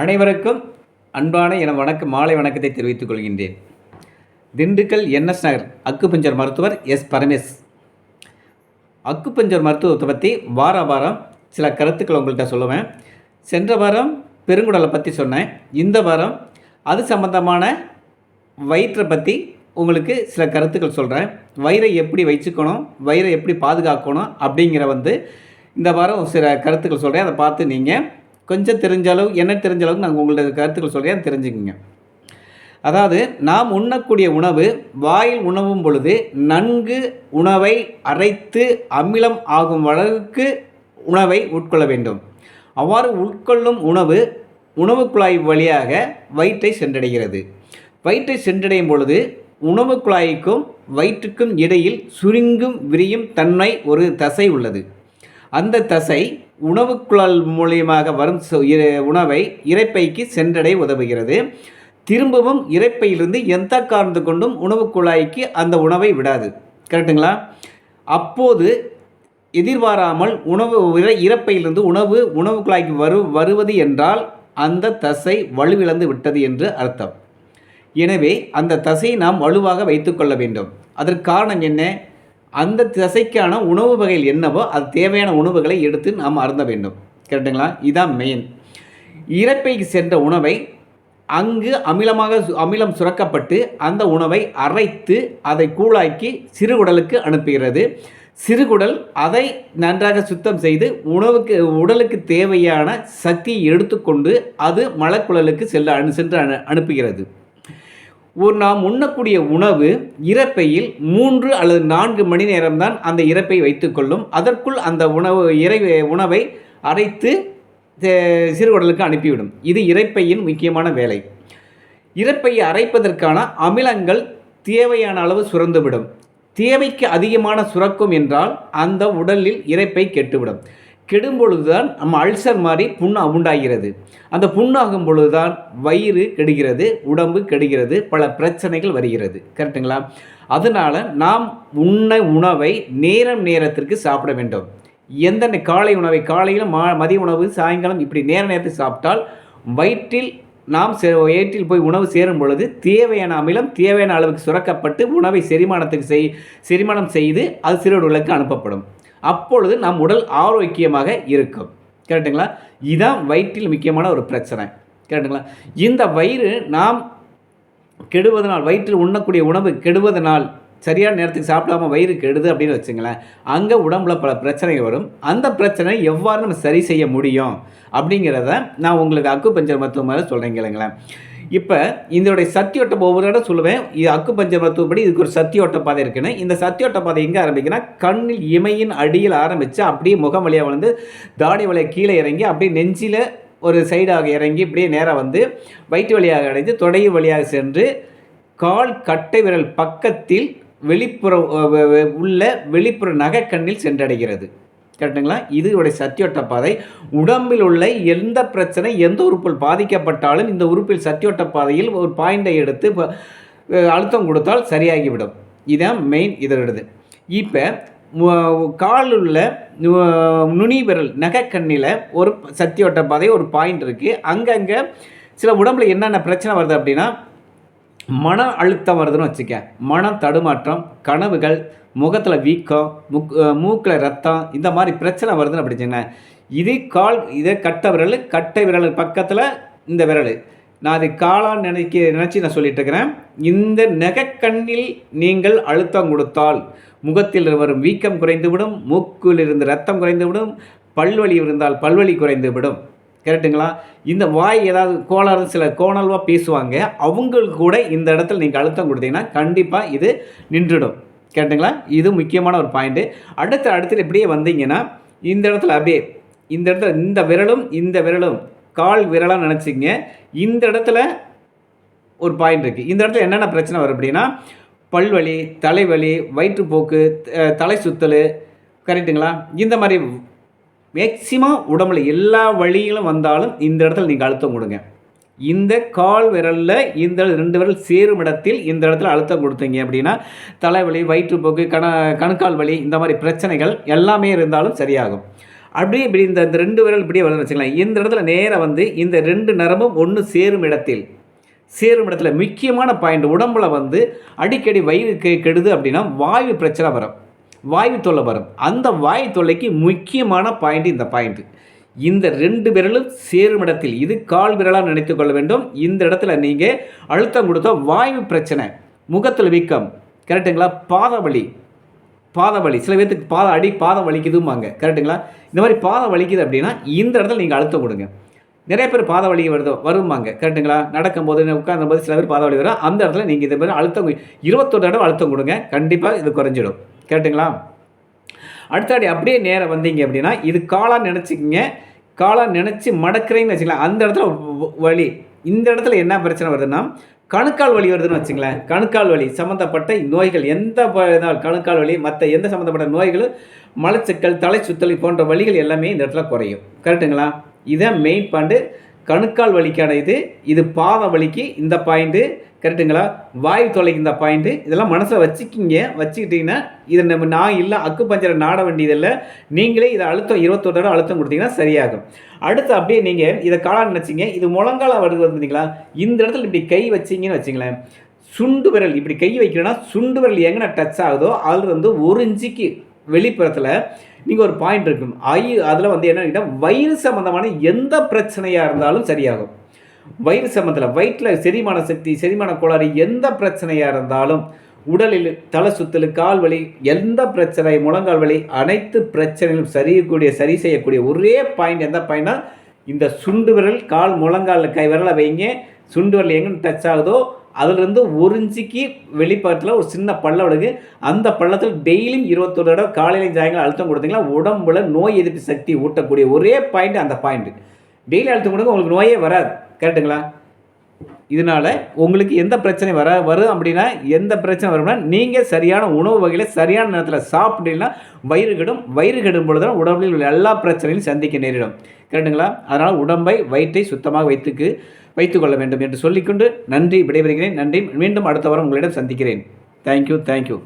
அனைவருக்கும் அன்பான என வணக்க மாலை வணக்கத்தை தெரிவித்துக் கொள்கின்றேன். திண்டுக்கல் என்எஸ் நகர் அக்குபஞ்சர் மருத்துவர் எஸ் பரமேஷ் அக்குபஞ்சர் மருத்துவத்தை பற்றி வார வாரம் சில கருத்துக்கள் உங்கள்கிட்ட சொல்லுவேன். சென்ற வாரம் பெருங்குடலை பற்றி சொன்னேன். இந்த வாரம் அது சம்பந்தமான வயிற்றை பற்றி உங்களுக்கு சில கருத்துக்கள் சொல்கிறேன் வயிறை எப்படி வச்சுக்கணும் வயிறை எப்படி பாதுகாக்கணும் அப்படிங்கிற வந்து இந்த வாரம் சில கருத்துக்கள் சொல்கிறேன் அதை பார்த்து நீங்கள் கொஞ்சம் தெரிஞ்ச அளவு என்ன தெரிஞ்ச அளவுக்கு நாங்கள் உங்களோட கருத்துக்கள் சொல்கிறேன் தெரிஞ்சுக்கோங்க. அதாவது நாம் உண்ணக்கூடிய உணவு வாயில் உணவும் பொழுது நன்கு உணவை அரைத்து அமிலம் ஆகும் அளவுக்கு உணவை உட்கொள்ள வேண்டும். அவ்வாறு உட்கொள்ளும் உணவு உணவு குழாய் வழியாக வயிற்றை சென்றடைகிறது. வயிற்றை சென்றடையும் பொழுது உணவு குழாய்க்கும் வயிற்றுக்கும் இடையில் சுருங்கும் விரியும் தன்மை ஒரு தசை உள்ளது. அந்த தசை உணவுக்குழல் மூலியமாக வரும் இ- உணவை இறைப்பைக்கு சென்றடைய உதவுகிறது. திரும்பவும் இறைப்பையிலிருந்து எந்த காரணத்து கொண்டும் உணவு குழாய்க்கு அந்த உணவை விடாது. கரெக்டுங்களா அப்போது எதிர்பாராமல் உணவு இறப்பையிலிருந்து உணவு உணவு குழாய்க்கு வரு வருவது என்றால் அந்த தசை வலுவிழந்து விட்டது என்று அர்த்தம். எனவே அந்த தசையை நாம் வலுவாக வைத்துக்கொள்ள வேண்டும். அதற்கு காரணம் என்ன? அந்த தசைக்கான உணவு வகைகள் என்னவோ அது தேவையான உணவுகளை எடுத்து நாம் அருந்த வேண்டும். கரெக்டுங்களா இதான் மெயின் இறப்பைக்கு சென்ற உணவை அங்கு அமிலமாக சு- அமிலம் சுரக்கப்பட்டு அந்த உணவை அரைத்து அதை கூழாக்கி சிறுகுடலுக்கு அனுப்புகிறது. சிறுகுடல் அதை நன்றாக சுத்தம் செய்து உணவுக்கு உடலுக்கு தேவையான சக்தியை எடுத்துக்கொண்டு அது மலக்குழலுக்கு செல்ல அனு சென்று அனு அனுப்புகிறது. ஒரு நாம் உண்ணக்கூடிய உணவு இறப்பையில் மூன்று அல்லது நான்கு மணி நேரம்தான் அந்த இறப்பை வைத்துக்கொள்ளும். அதற்குள் அந்த உணவு இறை உணவை அரைத்து சிறுகுடலுக்கு அனுப்பிவிடும். இது இறைப்பையின் முக்கியமான வேலை. இறப்பையை அரைப்பதற்கான அமிலங்கள் தேவையான அளவு சுரந்துவிடும். தேவைக்கு அதிகமான சுரக்கும் என்றால் அந்த உடலில் இறைப்பை கெட்டுவிடும். கெடும் பொழுதுதான் நம்ம அல்சர் மாதிரி புண்ணு உண்டாகிறது. அந்த புண்ணாகும் பொழுதுதான் வயிறு கெடுகிறது உடம்பு கெடுகிறது பல பிரச்சனைகள் வருகிறது. கரெக்டுங்களா அதனால் நாம் உண்ண உணவை நேரம் நேரத்திற்கு சாப்பிட வேண்டும். எந்த காலை உணவை காலையில் மா மதிய உணவு சாயங்காலம் இப்படி நேர நேரத்தில் சாப்பிட்டால் வயிற்றில் நாம் செ வயிற்றில் போய் உணவு சேரும் பொழுது தேவையான அமிலம் தேவையான அளவுக்கு சுரக்கப்பட்டு உணவை செரிமானத்துக்கு செய் செரிமானம் செய்து அது சிறுவர்களுக்கு அனுப்பப்படும். அப்பொழுது நம் உடல் ஆரோக்கியமாக இருக்கும். கரெக்டுங்களா இதுதான் வயிற்றில் முக்கியமான ஒரு பிரச்சனை. கரெக்டுங்களா இந்த வயிறு நாம் கெடுவதனால் வயிற்றில் உண்ணக்கூடிய உணவு கெடுவதனால் சரியான நேரத்துக்கு சாப்பிடாம வயிறு கெடுது அப்படின்னு வச்சுங்களேன் அங்கே உடம்புல பல பிரச்சனைகள் வரும். அந்த பிரச்சனை எவ்வாறு நம்ம சரி செய்ய முடியும் அப்படிங்கிறத நான் உங்களுக்கு அக்கு பஞ்சர் மருத்துவம் மாதிரி சொல்கிறேன் கேளுங்களேன். இப்போ இதனுடைய சத்தியோட்டம் ஒவ்வொரு இடம் சொல்லுவேன். இது அக்கு பஞ்ச மருத்துவப்படி இதுக்கு ஒரு சத்தியோட்ட பாதை இருக்குன்னு. இந்த சத்தியோட்ட பாதை எங்கே ஆரம்பிக்குன்னா கண்ணில் இமையின் அடியில் ஆரம்பித்து அப்படியே முகம் வழியாக வந்து தாடி வழியாக கீழே இறங்கி அப்படியே நெஞ்சில் ஒரு சைடாக இறங்கி இப்படியே நேராக வந்து வயிற்று வழியாக அடைந்து தொடையில் வழியாக சென்று கால் கட்டை விரல் பக்கத்தில் வெளிப்புற உள்ள வெளிப்புற நகைக்கண்ணில் சென்றடைகிறது. கரெக்டுங்களா? இது உடைய சத்தியோட்ட பாதை உடம்பில் உள்ள எந்த பிரச்சனை எந்த உறுப்பில் பாதிக்கப்பட்டாலும் இந்த உறுப்பில் சத்தியோட்ட பாதையில் ஒரு பாயிண்டை எடுத்து அழுத்தம் கொடுத்தால் சரியாகிவிடும். இதான் மெயின் இதனுடையது இப்போ காலில் உள்ள நுனி விரல் நகைக்கண்ணில் ஒரு சத்தியோட்ட பாதை ஒரு பாயிண்ட் இருக்குது அங்கங்கே சில உடம்புல என்னென்ன பிரச்சனை வருது அப்படின்னா மன அழுத்தம் வருதுன்னு வச்சுக்க. மன தடுமாற்றம் கனவுகள் முகத்தில் வீக்கம் முக் மூக்கில் ரத்தம் இந்த மாதிரி பிரச்சனை வருதுன்னு அப்படி வச்சுங்க இது கால் இதே கட்டை விரல் கட்டை விரல் பக்கத்தில் இந்த விரல். நான் அது காலான்னு நினைக்க நினச்சி நான் சொல்லிட்டுருக்கிறேன் இந்த நெகக்கண்ணில் நீங்கள் அழுத்தம் கொடுத்தால் முகத்தில் வரும் வீக்கம் குறைந்துவிடும் மூக்கில் இருந்து ரத்தம் குறைந்துவிடும் பல்வலி இருந்தால் பல்வலி குறைந்துவிடும். கரெக்டுங்களா இந்த வாய் ஏதாவது கோளாறு சில கோணல்வாக பேசுவாங்க அவங்களுக்கு கூட இந்த இடத்துல நீங்கள் அழுத்தம் கொடுத்தீங்கன்னா கண்டிப்பாக இது நின்றுடும். கேட்டுங்களா? இது முக்கியமான ஒரு பாயிண்ட்டு அடுத்த இடத்துல இப்படியே வந்தீங்கன்னா இந்த இடத்துல அப்படியே இந்த இடத்துல இந்த விரலும் இந்த விரலும் கால் விரலாக நினச்சிங்க இந்த இடத்துல ஒரு பாயிண்ட் இருக்குது இந்த இடத்துல என்னென்ன பிரச்சனை வரும் அப்படின்னா பல்வலி தலைவலி வயிற்றுப்போக்கு த- தலை சுத்தல் கரெக்டுங்களா இந்த மாதிரி மேக்சிமம் உடம்புல எல்லா வழிகளும் வந்தாலும் இந்த இடத்துல நீங்கள் அழுத்தம் கொடுங்க. இந்த கால் விரலில் இந்த ரெண்டு விரல் சேரும் இடத்தில் இந்த இடத்துல அழுத்தம் கொடுத்தீங்க அப்படின்னா தலைவலி வயிற்றுப்போக்கு கண கணுக்கால் வலி இந்த மாதிரி பிரச்சனைகள் எல்லாமே இருந்தாலும் சரியாகும். அப்படியே இப்படி இந்த இந்த ரெண்டு விரல் இப்படியே வருதுன்னு வச்சுக்கலாம் இந்த இடத்துல நேராக வந்து இந்த ரெண்டு நரம்பும் ஒன்று சேரும் இடத்தில் சேரும் இடத்துல முக்கியமான பாயிண்ட் உடம்புல வந்து அடிக்கடி வயிறு கெ- கெடுது அப்படின்னா வாயு பிரச்சனை வரும். வாயு தொல்லை வரும். அந்த வாயு தொல்லைக்கு முக்கியமான பாயிண்ட் இந்த பாயிண்ட்டு இந்த ரெண்டு விரலும் சேரும் இடத்தில். இது கால் விரலாக நினைத்து கொள்ள வேண்டும். இந்த இடத்துல நீங்கள் அழுத்தம் கொடுத்தா வாய்வு பிரச்சனை. முகத்தில் வீக்கம். கரெக்டுங்களா பாத வலி சில பேர்த்துக்கு பாத அடி பாதம் வலிக்குதும்பாங்க. கரெக்டுங்களா இந்த மாதிரி பாதம் வலிக்குது அப்படின்னா இந்த இடத்துல நீங்கள் அழுத்தம் கொடுங்க. நிறைய பேர் பாத வலி வருது வருமாங்க கரெக்டுங்களா நடக்கும்போது உட்காந்து போது சில பேர் பாத வலி வரும். அந்த இடத்துல நீங்கள் இதை மாதிரி அழுத்தம் இருபத்தொரு தடவை அழுத்தம் கொடுங்க. கண்டிப்பாக இது குறைஞ்சிடும். கரெக்டுங்களா அடுத்தாடி அப்படியே நேரம் வந்தீங்க அப்படின்னா இது காலாக நினச்சிக்கிங்க. காலாக நினச்சி மடக்கிறீங்கன்னு வச்சுக்கலாம் அந்த இடத்துல வலி. இந்த இடத்துல என்ன பிரச்சனை வருதுன்னா கணுக்கால் வலி வருதுன்னு வச்சுங்களேன் கணுக்கால் வலி சம்மந்தப்பட்ட நோய்கள் எந்த கணுக்கால் வலி மற்ற எந்த சம்மந்தப்பட்ட நோய்களும் மலச்சிக்கல் தலை சுத்தல் போன்ற வழிகள் எல்லாமே இந்த இடத்துல குறையும். கரெக்டுங்களா இதான் மெயின் பாண்டு கணுக்கால் வலிக்கான இது இது பாத வலிக்கு இந்த பாயிண்ட்டு கரெக்டுங்களா வாய் தொலைக்கு இந்த பாயிண்ட்டு இதெல்லாம் மனசில் வச்சுக்கிங்க. வச்சுக்கிட்டிங்கன்னா இதை நம்ம நான் இல்லை அக்கு பஞ்சரை நாட வேண்டியதில்லை. நீங்களே இதை அழுத்தம் இருபத்தொரு தடவை அழுத்தம் கொடுத்தீங்கன்னா சரியாகும். அடுத்து அப்படியே நீங்கள் இதை காலான்னு நினச்சிங்க. இது முழங்கால வருது பார்த்தீங்களா? இந்த இடத்துல இப்படி கை வச்சிங்கன்னு வச்சுங்களேன். சுண்டு விரல் இப்படி கை வைக்கணும்னா சுண்டு விரல் எங்கே டச் ஆகுதோ அதில் வந்து ஒரு இன்ச்சுக்கு வெளிப்புறத்தில் நீங்கள் ஒரு பாயிண்ட் இருக்கணும் ஐ அதில் வந்து என்ன வயிறு சம்மந்தமான எந்த பிரச்சனையாக இருந்தாலும் சரியாகும். வயிறு சம்மந்தத்தில் வயிற்றில் செரிமான சக்தி செரிமான கோளாறு எந்த பிரச்சனையாக இருந்தாலும் உடலில் தலை சுத்தல் கால் வலி எந்த பிரச்சனை முழங்கால் வலி அனைத்து பிரச்சனைகளும் சரியக்கூடிய சரி செய்யக்கூடிய ஒரே பாயிண்ட் எந்த பாயிண்ட்னா இந்த சுண்டு விரல் கால் முழங்கால் கை விரலை வைங்க. சுண்டு விரல் எங்கே டச் ஆகுதோ அதுலேருந்து ஒரு இன்ச்சுக்கு வெளிப்பாட்டில் ஒரு சின்ன பள்ளம் விடுங்க அந்த பள்ளத்தில் டெய்லியும் இருபத்தொரு தடவை காலையிலையும் சாயங்காலம் அழுத்தம் கொடுத்தீங்கன்னா உடம்புல நோய் எதிர்ப்பு சக்தி ஊட்டக்கூடிய ஒரே பாயிண்ட் அந்த பாயிண்ட் டெய்லி அழுத்தம் கொடுங்க உங்களுக்கு நோயே வராது. கரெக்டுங்களா இதனால் உங்களுக்கு எந்த பிரச்சனை வர வரும் அப்படின்னா எந்த பிரச்சனை வரும்னா நீங்கள் சரியான உணவு வகையில் சரியான நேரத்தில் சாப்பிட்டீங்கன்னா வயிறு கெடும் வயிறு கெடும் பொழுது தான் உடம்பில் உள்ள எல்லா பிரச்சனையும் சந்திக்க நேரிடும். கரெக்டுங்களா அதனால் உடம்பை வயிற்றை சுத்தமாக வைத்துக்கு. வைத்துக்கொள்ள வேண்டும் என்று சொல்லிக்கொண்டு நன்றி விடைபெறுகிறேன். நன்றி. மீண்டும் அடுத்த வாரம் உங்களிடம் சந்திக்கிறேன். Thank you thank you